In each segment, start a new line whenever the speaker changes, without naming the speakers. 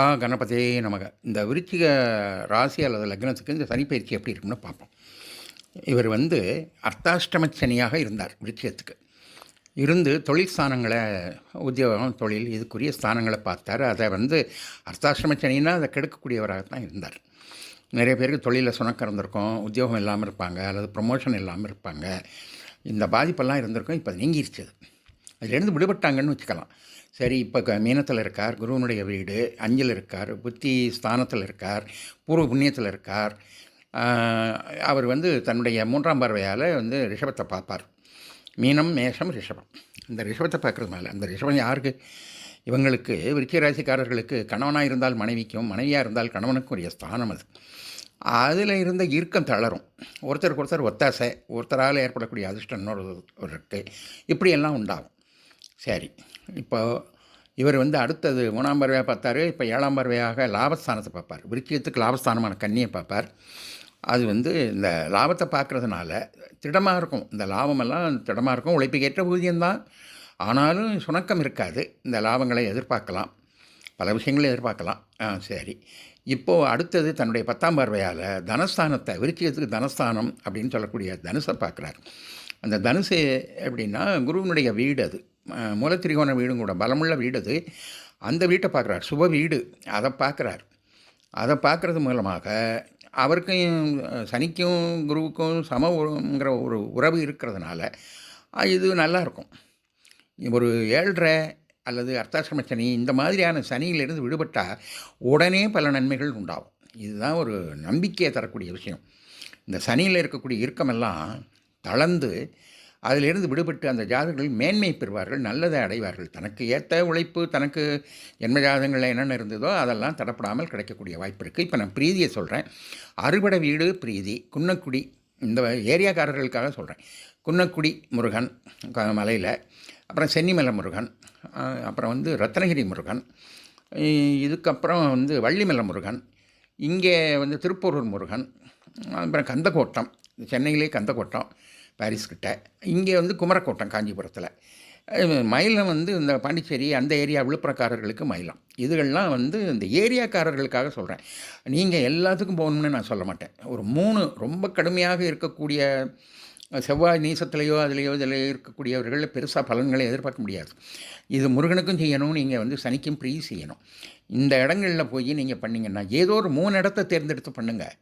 ஆ கணபதே நமக. இந்த விருச்சிக ராசி அல்லது லக்னத்துக்கு இந்த சனிப்பயிற்சி எப்படி இருக்கும்னு பார்ப்போம். இவர் வந்து அர்த்தாஷ்டம சனியாக இருந்தார் விருச்சிகத்துக்கு. இருந்து தொழில் ஸ்தானங்களை உத்தியோகம் தொழில் இதுக்குரிய ஸ்தானங்களை பார்த்தார். அதை வந்து அர்த்தாஷ்டம சனின்னா அதை கெடுக்கக்கூடியவராக தான் இருந்தார். நிறைய பேருக்கு தொழிலில் சுணக்கம் இருந்திருக்கும் உத்தியோகம் இல்லாமல் இருப்பாங்க அல்லது ப்ரொமோஷன் இல்லாமல் இருப்பாங்க. இந்த பாதிப்பெல்லாம் இருந்திருக்கும் இப்போ நீங்கிருச்சு அது. அதுலேருந்து விடுபட்டாங்கன்னு வச்சுக்கலாம். சரி இப்போ க மீனத்தில் இருக்கார் குருவனுடைய வீடு அஞ்சில் இருக்கார் புத்தி ஸ்தானத்தில் இருக்கார் பூர்வ புண்ணியத்தில் இருக்கார். அவர் வந்து தன்னுடைய மூன்றாம் பார்வையால் வந்து ரிஷபத்தை பார்ப்பார். மீனம் மேஷம் ரிஷபம். இந்த ரிஷபத்தை பார்க்குறதுனால அந்த ரிஷபம் யாருக்கு? இவங்களுக்கு விருச்சிக ராசிக்காரர்களுக்கு கணவனாக இருந்தால் மனைவிக்கும் மனைவியாக இருந்தால் கணவனுக்கும் உரிய ஸ்தானம் அது. அதில் இருந்த இறுக்கம் தளரும். ஒருத்தருக்கு ஒருத்தர் ஒத்தாசை ஒருத்தரால் ஏற்படக்கூடிய அதிர்ஷ்டம் இன்னொரு இருக்குது இப்படியெல்லாம் உண்டாகும். சரி. இப்போ இவர் வந்து அடுத்தது மூணாம் பறவையாக பார்த்தாரு. இப்போ ஏழாம் பறவையாக லாபஸ்தானத்தை பார்ப்பார். விருச்சியத்துக்கு லாபஸ்தானமான கண்ணியை பார்ப்பார். அது வந்து இந்த லாபத்தை பார்க்குறதுனால திடமாக இருக்கும். இந்த லாபமெல்லாம் திடமாக இருக்கும். உழைப்புக்கேற்ற ஊதியம்தான். ஆனாலும் சுணக்கம் இருக்காது. இந்த லாபங்களை எதிர்பார்க்கலாம். பல விஷயங்களை எதிர்பார்க்கலாம். ஆ சரி. இப்போது அடுத்தது தன்னுடைய பத்தாம் பார்வையால் தனஸ்தானத்தை விருச்சியத்துக்கு தனஸ்தானம் அப்படின்னு சொல்லக்கூடிய தனுசை பார்க்குறார். அந்த தனுசு எப்படின்னா குருவினுடைய வீடு அது. மூலத்திரிகோண வீடும் கூட பலமுள்ள வீடு அது அந்த வீட்டை பார்க்குறார். சுப வீடு. அதை பார்க்குறார். அதை பார்க்குறது மூலமாக அவருக்கும் சனிக்கும் குருவுக்கும் சமங்கிற ஒரு உறவு இருக்கிறதுனால இது நல்லாயிருக்கும். ஒரு ஏழ்ரை அல்லது அர்த்தாசிரம சனி இந்த மாதிரியான சனியிலிருந்து விடுபட்டால் உடனே பல நன்மைகள் உண்டாகும். இதுதான் ஒரு நம்பிக்கையை தரக்கூடிய விஷயம். இந்த சனியில் இருக்கக்கூடிய இறுக்கமெல்லாம் தளர்ந்து அதிலிருந்து விடுபட்டு அந்த ஜாதகர்கள் மேன்மை பெறுவார்கள் நல்லதை அடைவார்கள். தனக்கு ஏற்ற உழைப்பு தனக்கு ஜென்ம ஜாதகங்களில் என்னென்ன இருந்ததோ அதெல்லாம் தடப்படாமல் கிடைக்கக்கூடிய வாய்ப்பு இருக்குது இப்போ நான் பிரீதியை சொல்கிறேன் அறுபடை வீடு பிரீதி குன்னக்குடி இந்த ஏரியாக்காரர்களுக்காக சொல்கிறேன் குன்னக்குடி முருகன் மலையில் அப்புறம் சென்னிமலை முருகன் அப்புறம் வந்து ரத்னகிரி முருகன் இதுக்கப்புறம் வந்து வள்ளிமலை முருகன் இங்கே வந்து திருப்பூரூர் முருகன் அப்புறம் கந்தக்கோட்டம் சென்னையிலே கந்தக்கோட்டம் பாரிஸ்கிட்ட. இங்கே வந்து குமரக்கோட்டம் காஞ்சிபுரத்தில். மயிலம் வந்து இந்த பாண்டிச்சேரி அந்த ஏரியா விழுப்புரக்காரர்களுக்கு மயிலம். இதுகள்லாம் வந்து இந்த ஏரியாக்காரர்களுக்காக சொல்கிறேன் நீங்கள் எல்லாத்துக்கும் போகணும்னு நான் சொல்ல மாட்டேன். ஒரு மூணு ரொம்ப கடுமையாக இருக்கக்கூடிய செவ்வாய் நீசத்திலேயோ அதிலேயோ இதில் இருக்கக்கூடியவர்கள் பெருசாக பலன்களை எதிர்பார்க்க முடியாது. இது முருகனுக்கும் செய்யணும் நீங்கள் வந்து சனிக்கும் ப்ரீ செய்யணும். இந்த இடங்களில் போய் நீங்கள் பண்ணிங்கன்னா ஏதோ ஒரு மூணு இடத்த தேர்ந்தெடுத்து பண்ணுங்கள்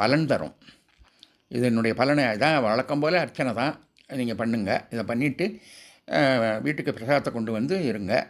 பலன் தரும். இது என்னுடைய பலனை இதான் வழக்கம் போல் அர்ச்சனை தான். நீங்கள் பண்ணுங்கள் இதை பண்ணிவிட்டு வீட்டுக்கு பிரசாதத்தை கொண்டு வந்து இருங்க.